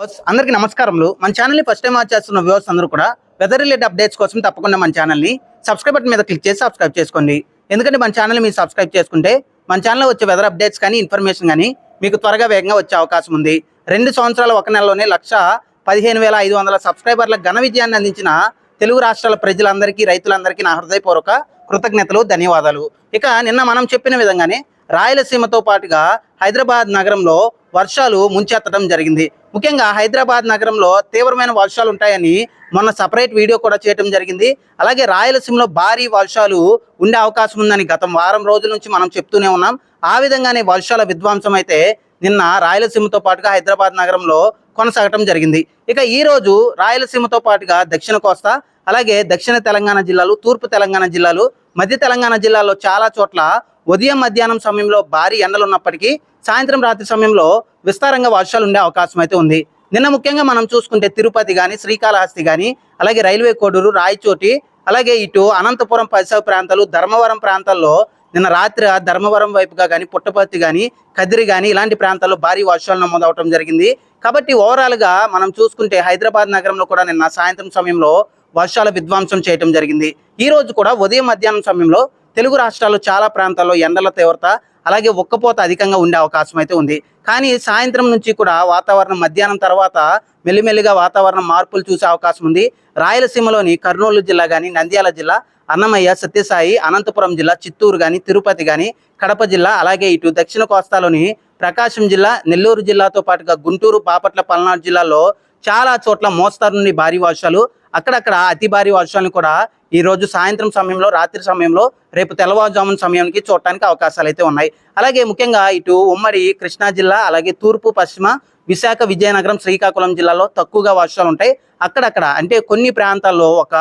అందరికీ నమస్కారములు. మన ఛానల్ని ఫస్ట్ టైం వాచ్ చేస్తున్న వ్యూవర్స్ అందరూ కూడా వెదర్ రిలేటెడ్ అప్డేట్స్ కోసం తప్పకుండా మన ఛానల్ని సబ్స్క్రైబ్ బటన్ మీద క్లిక్ చేసి సబ్స్క్రైబ్ చేసుకోండి. ఎందుకంటే మన ఛానల్ మీరు సబ్స్క్రైబ్ చేసుకుంటే మన ఛానల్లో వచ్చే వెదర్ అప్డేట్స్ కానీ ఇన్ఫర్మేషన్ కానీ మీకు త్వరగా వేగంగా వచ్చే అవకాశం ఉంది. రెండు సంవత్సరాల ఒక నెలలోనే లక్ష పదిహేను వేల ఐదు వందల సబ్స్క్రైబర్ల ఘన విజయాన్ని అందించిన తెలుగు రాష్ట్రాల ప్రజలందరికీ రైతులందరికీ నా హృదయపూర్వక కృతజ్ఞతలు ధన్యవాదాలు. ఇక నిన్న మనం చెప్పిన విధంగానే రాయలసీమతో పాటుగా హైదరాబాద్ నగరంలో వర్షాలు ముంచెత్తడం జరిగింది. ముఖ్యంగా హైదరాబాద్ నగరంలో తీవ్రమైన వర్షాలు ఉంటాయని మొన్న సపరేట్ వీడియో కూడా చేయడం జరిగింది. అలాగే రాయలసీమలో భారీ వర్షాలు ఉండే అవకాశం ఉందని గతం వారం రోజుల నుంచి మనం చెప్తూనే ఉన్నాం. ఆ విధంగానే వర్షాల విధ్వంసం అయితే నిన్న రాయలసీమతో పాటుగా హైదరాబాద్ నగరంలో కొనసాగటం జరిగింది. ఇక ఈ రోజు రాయలసీమతో పాటుగా దక్షిణ కోస్తా అలాగే దక్షిణ తెలంగాణ జిల్లాలు తూర్పు తెలంగాణ జిల్లాలు మధ్య తెలంగాణ జిల్లాలో చాలా చోట్ల ఉదయం మధ్యాహ్నం సమయంలో భారీ ఎండలు ఉన్నప్పటికీ సాయంత్రం రాత్రి సమయంలో విస్తారంగా వర్షాలు ఉండే అవకాశం అయితే ఉంది. నిన్న ముఖ్యంగా మనం చూసుకుంటే తిరుపతి కానీ శ్రీకాళహస్తి కానీ అలాగే రైల్వే కోడూరు రాయచోటి అలాగే ఇటు అనంతపురం పరిసర ప్రాంతాలు ధర్మవరం ప్రాంతాల్లో నిన్న రాత్రి ధర్మవరం వైపుగా కానీ పుట్టపర్తి కానీ కదిరి కానీ ఇలాంటి ప్రాంతాల్లో భారీ వర్షాలు నమోదవటం జరిగింది. కాబట్టి ఓవరాల్గా మనం చూసుకుంటే హైదరాబాద్ నగరంలో కూడా నిన్న సాయంత్రం సమయంలో వర్షాల విధ్వంసం చేయటం జరిగింది. ఈ రోజు కూడా ఉదయం మధ్యాహ్నం సమయంలో తెలుగు రాష్ట్రాల్లో చాలా ప్రాంతాల్లో ఎండల తీవ్రత అలాగే ఉక్కపోత అధికంగా ఉండే అవకాశం అయితే ఉంది. కానీ సాయంత్రం నుంచి కూడా వాతావరణం మధ్యాహ్నం తర్వాత మెల్లిమెల్లిగా వాతావరణం మార్పులు చూసే అవకాశం ఉంది. రాయలసీమలోని కర్నూలు జిల్లా కానీ నంద్యాల జిల్లా అన్నమయ్య సత్యసాయి అనంతపురం జిల్లా చిత్తూరు కానీ తిరుపతి కానీ కడప జిల్లా అలాగే ఇటు దక్షిణ కోస్తాలోని ప్రకాశం జిల్లా నెల్లూరు జిల్లాతో పాటుగా గుంటూరు బాపట్ల పల్నాడు జిల్లాలో చాలా చోట్ల మోస్తారు నుండి భారీ వర్షాలు అక్కడక్కడ అతి భారీ వర్షాలను కూడా ఈ రోజు సాయంత్రం సమయంలో రాత్రి సమయంలో రేపు తెల్లవారుజామున సమయానికి చూడటానికి అవకాశాలు అయితే ఉన్నాయి. అలాగే ముఖ్యంగా ఇటు ఉమ్మడి కృష్ణా జిల్లా అలాగే తూర్పు పశ్చిమ విశాఖ విజయనగరం శ్రీకాకుళం జిల్లాలో తక్కువగా వర్షాలు ఉంటాయి. అక్కడక్కడ అంటే కొన్ని ప్రాంతాల్లో ఒక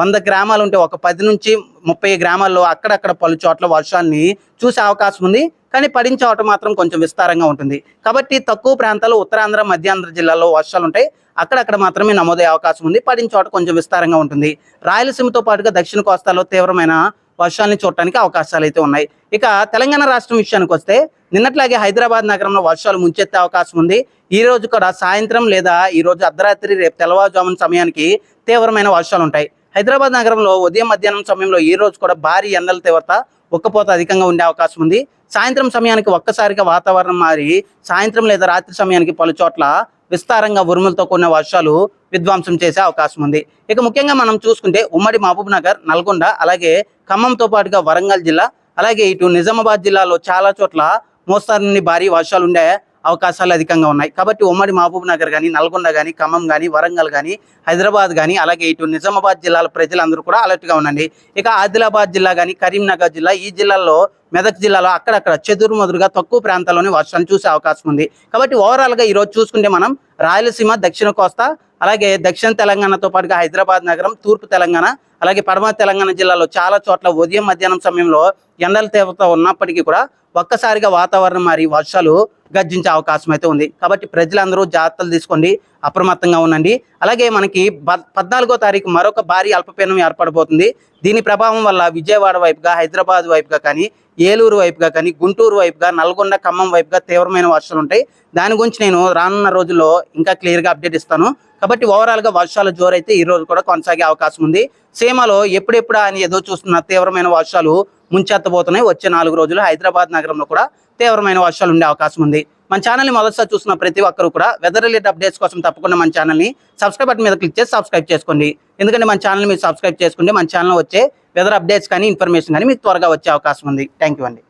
వంద గ్రామాలు ఉంటే ఒక పది నుంచి ముప్పై గ్రామాల్లో అక్కడక్కడ పలు చోట్ల వర్షాన్ని చూసే అవకాశం ఉంది. కానీ పడిన చోట మాత్రం కొంచెం విస్తారంగా ఉంటుంది. కాబట్టి తక్కువ ప్రాంతాలు ఉత్తరాంధ్ర మధ్యాంధ్ర జిల్లాలో వర్షాలు ఉంటాయి. అక్కడక్కడ మాత్రమే నమోదయ్యే అవకాశం ఉంది. పడిన చోట కొంచెం విస్తారంగా ఉంటుంది. రాయలసీమతో పాటుగా దక్షిణ కోస్తాలో తీవ్రమైన వర్షాలని చూడటానికి అవకాశాలు అయితే ఉన్నాయి. ఇక తెలంగాణ రాష్ట్రం విషయానికి వస్తే నిన్నట్లాగే హైదరాబాద్ నగరంలో వర్షాలు ముంచెత్తే అవకాశం ఉంది. ఈ రోజు కూడా సాయంత్రం లేదా ఈ రోజు అర్ధరాత్రి రేపు తెల్లవారుజామున సమయానికి తీవ్రమైన వర్షాలు ఉంటాయి. హైదరాబాద్ నగరంలో ఉదయం మధ్యాహ్నం సమయంలో ఈ రోజు కూడా భారీ ఎండల తీవ్రత ఉక్కపోత అధికంగా ఉండే అవకాశం ఉంది. సాయంత్రం సమయానికి ఒక్కసారిగా వాతావరణం మారి సాయంత్రం లేదా రాత్రి సమయానికి పలు చోట్ల విస్తారంగా ఉరుములతో కూడిన వర్షాలు విధ్వంసం చేసే అవకాశం ఉంది. ఇక ముఖ్యంగా మనం చూసుకుంటే ఉమ్మడి మహబూబ్ నగర్ నల్గొండ అలాగే ఖమ్మంతో పాటుగా వరంగల్ జిల్లా అలాగే ఇటు నిజామాబాద్ జిల్లాలో చాలా చోట్ల మోస్తారు నుండి భారీ వర్షాలు ఉండే అవకాశాలు అధికంగా ఉన్నాయి. కాబట్టి ఉమ్మడి మహబూబ్ నగర్ కానీ నల్గొండ కానీ ఖమ్మం కానీ వరంగల్ కానీ హైదరాబాద్ కానీ అలాగే ఇటు నిజామాబాద్ జిల్లాల ప్రజలందరూ కూడా అలర్ట్గా ఉండండి. ఇక ఆదిలాబాద్ జిల్లా కానీ కరీంనగర్ జిల్లా ఈ జిల్లాల్లో మెదక్ జిల్లాలో అక్కడక్కడ చెదురుమదురుగా తక్కువ ప్రాంతాల్లోనే వర్షాలు చూసే అవకాశం ఉంది. కాబట్టి ఓవరాల్గా ఈరోజు చూసుకుంటే మనం రాయలసీమ దక్షిణ కోస్తా అలాగే దక్షిణ తెలంగాణతో పాటుగా హైదరాబాద్ నగరం తూర్పు తెలంగాణ అలాగే పడమ తెలంగాణ జిల్లాలో చాలా చోట్ల ఉదయం మధ్యాహ్నం సమయంలో ఎండల తీవ్రత ఉన్నప్పటికీ కూడా ఒక్కసారిగా వాతావరణం మారి వర్షాలు గర్జించే అవకాశం అయితే ఉంది. కాబట్టి ప్రజలందరూ జాగ్రత్తలు తీసుకోండి. అప్రమత్తంగా ఉండండి. అలాగే మనకి పద్నాలుగో తారీఖు మరొక భారీ అల్పపీడనం ఏర్పడబోతుంది. దీని ప్రభావం వల్ల విజయవాడ వైపుగా హైదరాబాద్ వైపుగా కానీ ఏలూరు వైపుగా కానీ గుంటూరు వైపుగా నల్గొండ ఖమ్మం వైపుగా తీవ్రమైన వర్షాలు ఉంటాయి. దాని గురించి నేను రానున్న రోజుల్లో ఇంకా క్లియర్గా అప్డేట్ ఇస్తాను. కాబట్టి ఓవరాల్గా వర్షాల జోరైతే ఈ రోజు కూడా కొనసాగే అవకాశం ఉంది. సీమలో ఎప్పుడెప్పుడు అని ఏదో చూస్తున్న తీవ్రమైన వర్షాలు ముంచెత్తబోతున్నాయి. వచ్చే నాలుగు రోజులు హైదరాబాద్ నగరంలో కూడా తీవ్రమైన వర్షాలు ఉండే అవకాశం ఉంది. మన ఛానల్ని మొదటిసారి చూసిన ప్రతి ఒక్కరు కూడా వెదర్ రిలేటెడ్ అప్డేట్స్ కోసం తప్పకుండా మన ఛానల్ని సబ్స్క్రైబ్ బటన్ మీద క్లిక్ చేసి సబ్స్క్రైబ్ చేసుకోండి. ఎందుకంటే మన ఛానల్ మీరు సబ్స్క్రైబ్ చేసుకుంటే మన ఛానల్ వచ్చే వెదర్ అప్డేట్స్ కానీ ఇన్ఫర్మేషన్ కానీ మీకు త్వరగా వచ్చే అవకాశం ఉంది. థ్యాంక్ యూ అండి.